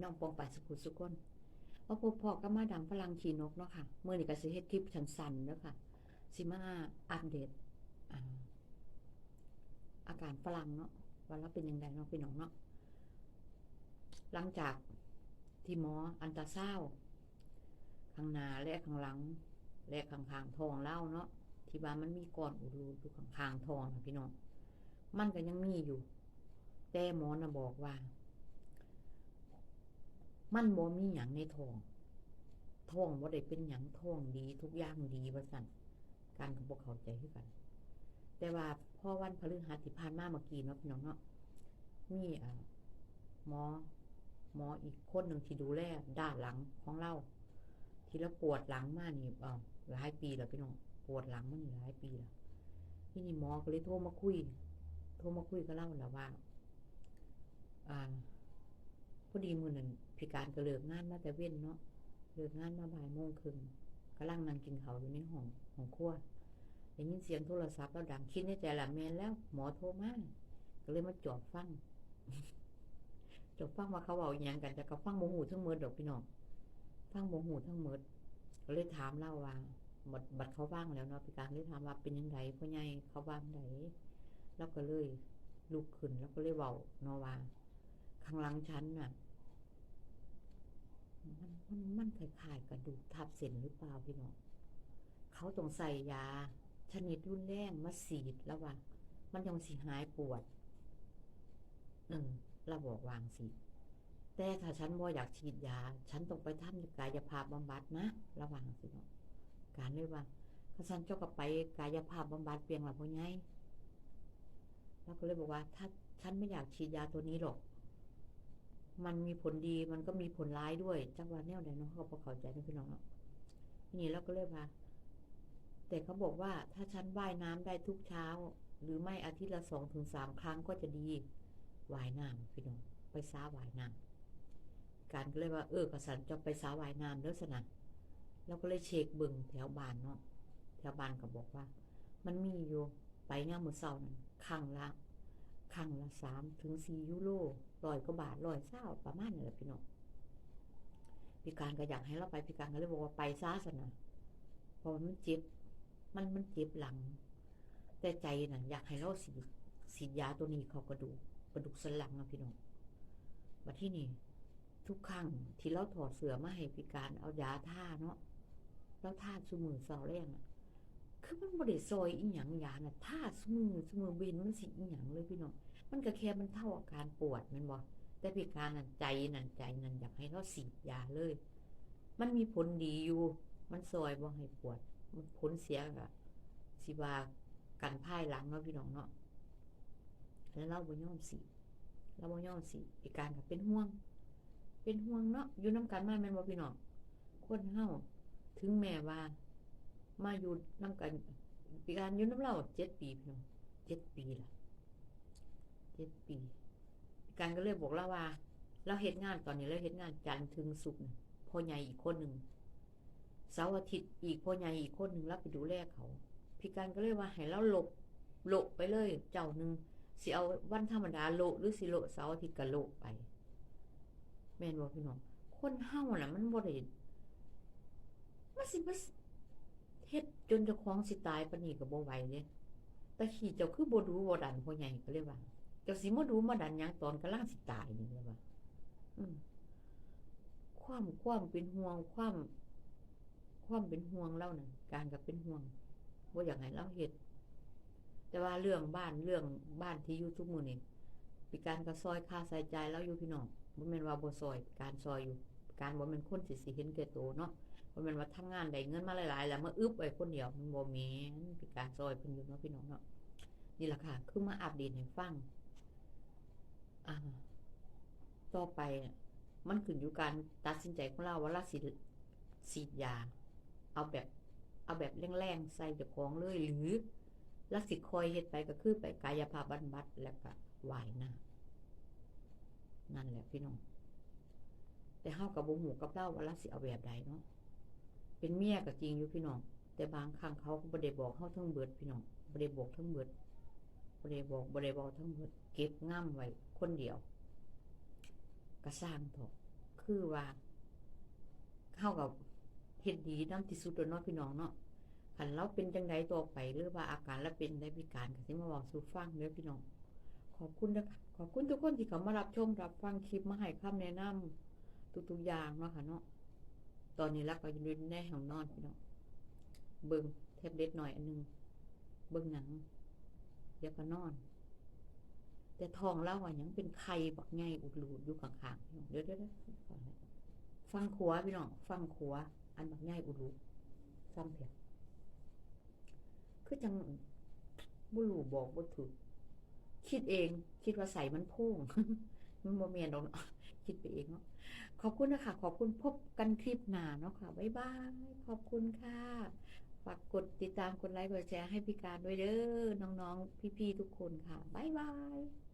ี่น้องปองปายสุขุสุกคนว่าพบพอก็มาดังพลังขี่นกเนาะค่ะเมื่อนี้ก็สิเฮ็ดคลิปสั้นๆเนาะค่ะสิมาอัปเดตอาการฝรั่งเนาะว่าเราเป็นยังไงเนาะพี่น้องเนาะหลังจากที่หมออันตราซาวด์ข้างหน้าและข้างหลัง และข้างๆท้องเล่าเนาะที่ว่ามันมีก้อนอุดรูอยู่ข้างๆท้องนะพี่น้องมันก็ยังมีอยู่ แต่หมอนะบอกว่า มันบ่มีหยังในท้องท้องบ่ได้เป็นหยังท้องดีทุกอย่างดีว่าซั่นการก็บ่เขาใจคือกัน แต่ว่าพ่อวันพฤหัสที่ผ่านมาเมื่อกี้เนาะพี่น้องเนาะมีอ่าหมอ หมออีกคนหนึ่งที่ดูแลด้านหลังของเราที่เราปวดหลังมากนี่เออหลายปีแล้วพี่น้องปวดหลังมานี่หลายปีแล้วที่นี่หมอก็เลยโทรมาคุย โทรมาคุยกับเราแล้วว่า อ่าพอดีมือหนั้น พิการก็เลิกงานมาแต่เว้นเนาะเลิกงานมาบ่ายโมงครึ่งกำลังนั่งกินเขาวอยู่ในห้องห้องครัวได้ยินเสียงโทรศัพท์แล้วดังคิดในใจละแมนแล้วหมอโทรมาก็เลยมาจอดฟังจอดฟังว่าเขาเอาอย่างกันแต่ก็ฟังโมหูทั้งหมดดอกพี่น้องฟังโมหูทั้งหมดก็เลยถามเล่าว่าบัดบัดเขาว่างแล้วเนาะพิการเลยถามว่าเป็นยังไงพ่อใหญ่เขาว่างไหนแล้วก็เลยลุกขึ้นแล้วก็เลยเบาเนาะว่าข้างหลังฉันน่ะ มันมันมันคล้ายๆกระดูกทับเส้นหรือเปล่าพี่น้องเขาต้องใส่ยา ชนิดรุนแรงมาสีดแล้วว่ามันยังสิหายปวดเออเราบอกวางสิแต่ถ้าฉันบ่อยากฉีดยา ฉันต้องไปทำกายภาพบำบัดนะระวังสิเนาะการเลยว่าถ้าฉันเจ้าก็ไปกายภาพบำบัดเพียงหลับพ่อไงเราก็เลยบอกว่า ถ้าฉันไม่อยากฉีดยาตัวนี้หรอก มันมีผลดีมันก็มีผลร้ายด้วยจักว่าแนวใดเนาะเขาพอเข้าใจนะพี่น้องเนาะทีนี้เราก็เลยว่า แต่เขาบอกว่าถ้าฉันว่ายน้ำได้ทุกเช้า หรือไม่อาทิตย์ละสองถึงสามครั้งก็จะดีว่ายน้ำพี่น้องไปซ้าว่ายน้ำการก็เลยว่าเออกสันจะไปซ้าว่ายน้ำเด้อสนะเราก็เลยเช็คบิ่งแถวบ้านเนาะแถวบ้านก็บอกว่า มันมีอยู่ไปงามมือเศร้านั้นครั้งละ ครั้งละสามถึงสี่ยูโรร้อยกว่าบาทร้อยเศร้าประมาณนี้แหละพี่น้องพี่การก็อยากให้เราไปพี่การก็เลยบอกว่าไปซะสนะเพราะมันเจ็บมันมันเจ็บหลัง แต่ใจน่ะอยากให้เราสีสีดยาตัวนี้เขากระดูกกระดูกสันหลังนะพี่น้องมาที่นี่ ทุกครั้งที่เราถอดเสือมาให้พี่การเอายาท่าเนาะแล้วท่าชูมือเสาแรงอะ คือมันบริซอยอีหยังยาน่ะท่าสมือสมือเบนมันสิอีหยังเลยพี่น้องมันก็แค่มันเท่าอาการปวดมันบ่แต่พิการนั่นใจนั่นใจนั่นอยากให้เราสีดยาเลย มันมีผลดีอยู่ มันซอยบ่ให้ปวด มันผลเสียกะสิว่ากันพ่ายหลังเนาะพี่น้องเนาะแล้วเราบ่ยอมสีเราบ่ยอมสีพิการก็เป็นห่วง เป็นห่วงเนาะอยู่น้ำกันมาแม่นบ่พี่น้องคนเฮาถึงแม้ว่า มาอยู่น้ำกันพิการอยู่น้ำเราเจ็ดปีพี่น้องเจ็ดปีละเจ็ดปีการก็เลยบอกเราว่า เราเฮ็ดงานตอนนี้เราเฮ็ดงานจันถึงศุกพ่อใหญ่อีกคนหนึ่งเสาร์อาทิตย์อีกพ่อใหญ่อีกคนหนึ่งรับไปดูแลเขาพี่การก็เลยว่าให้เราหลบโละไปเลยเจ้าหนึ่งสิเอาวันธรรมดาโลหรือสิโลเสาร์อาทิตย์ก็โลไป แม่นบ่พี่น้องคนเฮาน่ะ มันบ่ได้มันสิมา เฮ็ดจนเจ้าของสิตายปานนี้ก็บ่ไหวเด้แต่ขี้เจ้าคือบ่ดูบ่ดันพ่อใหญ่ก็เลยว่า เจ้าสิมาดูมาดันหยังตอนกำลังสิตายนี่เลยว่าอืมความความเป็นห่วงความ ความเป็นห่วงเล่าน่ะการกับเป็นห่วงว่าอย่างไรเล่าเหตุแต่ว่าเรื่องบ้านเรื่องบ้านที่อยู่ทุกมือนี่ปีการก็ซอยค่าใส่ใจแล้วอยู่พี่น้องบ่แม่นว่าบ่ซอย การซอยอยู่ การบ่แม่นคนสิสิเห็นแก่ตัวเนาะ บ่แม่นว่าทำงานได้เงินมาหลายๆแล้วมาอึบไว้คนเดียวมันบ่แม่นปีการซอยเพิ่นอยู่เนาะพี่น้องเนาะนี่แหละค่ะ คือมาอัปเดตให้ฟังอ่าต่อไปเนี่ยมันขึ้นอยู่การตัดสินใจของเราว่าเราสิฉีดยา เอาแบบ เอาแบบแรงๆใส่เจ้าของเลยหรือลักสิคอยเฮ็ดไปก็คือไปกายภาพบำบัดแล้วก็วายน้ำนั่นแหละพี่น้องแต่เฮากับบ่ฮู้กับเราว่าเราสิเอาแบบใดเนาะ เป็นเมียก็จริงอยู่พี่น้อง แต่บางครั้งเขาก็บ่ได้บอกเฮาทั้งเบิดพี่น้องบ่ได้บอกทั้งเบิดบ่ได้บอกบ่ได้บอกทั้งเบิด เก็บง่ํไว้คนเดียวก็สร้างเถอะคือว่าเข้ากับเฮ็ดดีน้ำที่สุดแล้วเนาะพี่น้องเนาะคันเราเป็นจังไดต่อไปหรือว่าอาการเราเป็นได้พิการก็สิมาเว้าสู่ฟังเด้อพี่น้อง ขอบคุณนะคะขอบคุณทุกคนที่เข้ามารับชมรับฟังคลิปมาให้คำแนะนำทุกๆอย่างเนาะค่ะเนาะ ตอนนี้รักก็อยู่ในห้องนอนพี่น้องเบิ่งแท็บเล็ตหน่อยอันหนึงเบิ่งหนังเดี๋ยวก็นอน แต่ทองเราอะยังเป็นไข่บักใหญ่อุดรูดอยู่ข้างๆพี่น้องเดี๋ยวเดี๋ยวเดี๋ยวฟังขัวพี่น้องฟังขัว อันบักใหญ่อุดรูดซ้ำเพียงคือจังบ่รู้บอกบ่ถูกคิดเอง คิดว่าใส่มันพุ่งมันโมเมนดอกเนาคิดไปเองเนาะ ขอบคุณนะคะ ขอบคุณพบกันคลิปหน้าเนาะค่ะ บ๊ายบาย ขอบคุณค่ะ ฝากกดติดตามกดไลค์กดแชร์ให้พี่การด้วยเด้อ น้องๆ พี่ๆ ทุกคนค่ะ บ๊ายบาย